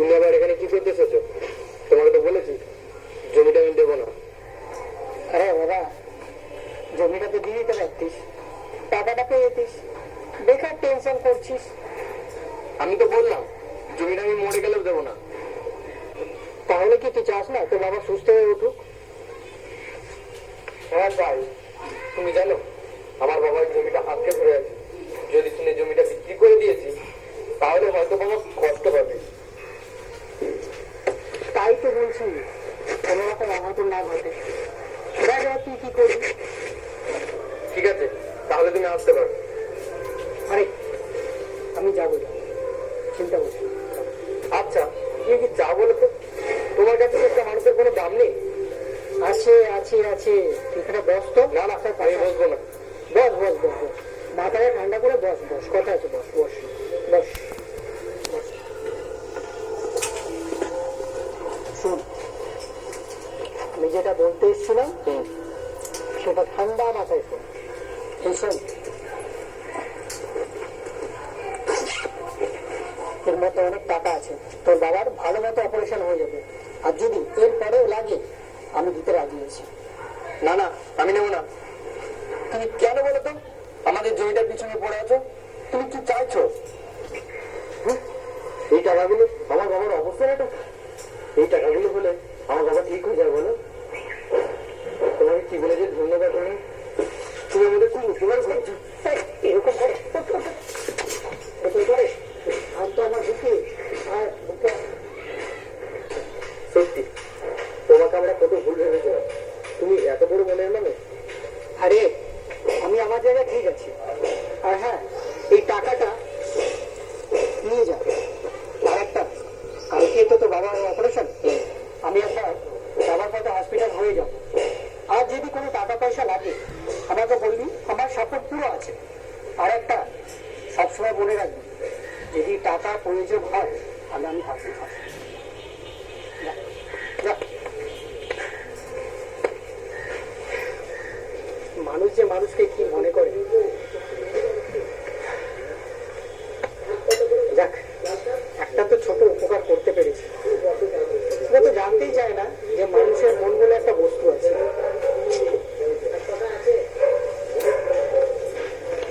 তুমি আবার এখানে কি করতে এসেছ তোমাকে তো বলেছি জমিটা আমি দেবো না। আরে বাবা জমিটা তো দিয়ে দিতে পারতিস। টাকাটা পেয়ে যেতিস। বেকার টেনশন করছিস। আমি তো বললাম জমিটা আমি মরে গেলেও দেবো না। তাহলে কি তুই চাস না তোর বাবা সুস্থ হয়ে উঠুক? হ্যাঁ ভাই তুমি জানো আমার বাবার জমিটা হাতকে ধরে আছে। তাই তো বলছি কোনো রকম অঘটন না ঘটে। দেখ তুই কি করবি? ঠিক আছে তাহলে তুমি আসতে পারো। আরে আমি যাব চিন্তা করছি আচ্ছা তুমি কি যা বলো তো তোমার কাছে একটা মানুষের কোনো দাম নেই। আছে আছে আছে। এখানে বস তো। না না আমি বসবো না। বস বস বস বস। মাথাটা ঠান্ডা করে বস বস। কথা আছে বস বস। বস। আমি যেটা বলতে এসেছিলাম সেটা ঠান্ডা মাথায় শোন এর মধ্যে অনেক টাকা আছে। তোর বাবার ভালো মতো অপারেশন হয়ে যাবে। আর যদি এর পরেও লাগে, আমি দিতে রাজি আছি। না না, আমি নেব না। তুমি কেন বলো তো? আমাদের জমিটার পিছনে পড়ে আছো। তুমি কি চাইছো? এই টাকাগুলো আমার বাবার অবস্থা এটা। এই টাকাগুলো হলে আমার বাবা ঠিক হয়ে যাবে বলো তোমাকে কি বলে যে ধন্যবাদ তুমি তুমি আমাদের খুব উপকার করছ এই, তো আমার কত ভুল ভেবেছিলাম। তুমি এত বড় মনের আরে, আমি আমার জায়গায় ঠিক আছি। আর হ্যাঁ এই টাকাটা নিয়ে যা। আর একটা, কালকে তো তো বাবার অপারেশন আমি একবার বাবার পথে হসপিটাল হয়ে যাব। আর যদি কোনো টাকা পয়সা লাগে, আমাকে বলবি সাপোর্ট পুরো আছে। আর একটা সবসময় বলে রাখবি, যদি টাকা প্রয়োজন হয়, তাহলে আমি হাসি। মানুষ যে মানুষকে কি মনে করে?